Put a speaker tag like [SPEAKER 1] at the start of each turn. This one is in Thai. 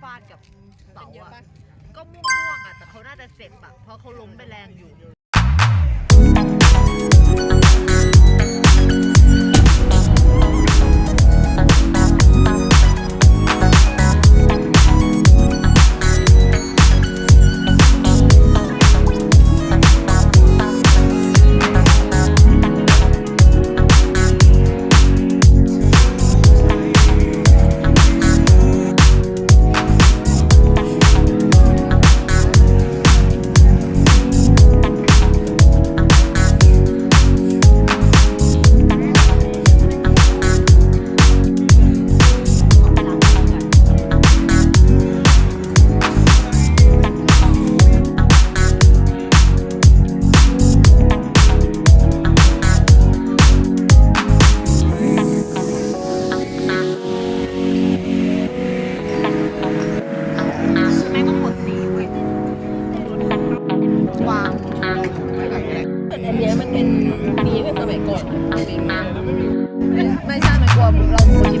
[SPEAKER 1] ฟาดกับเสา
[SPEAKER 2] เป็นเยอะ
[SPEAKER 1] อะ
[SPEAKER 2] ปะ
[SPEAKER 1] ก็ม่วงๆอะแต่เขาน่าจะเจ็บอะเพราะเขาล้มไปแรงอยู่ ก่
[SPEAKER 2] อนนะไม่ใช่มันกลัวเราพูด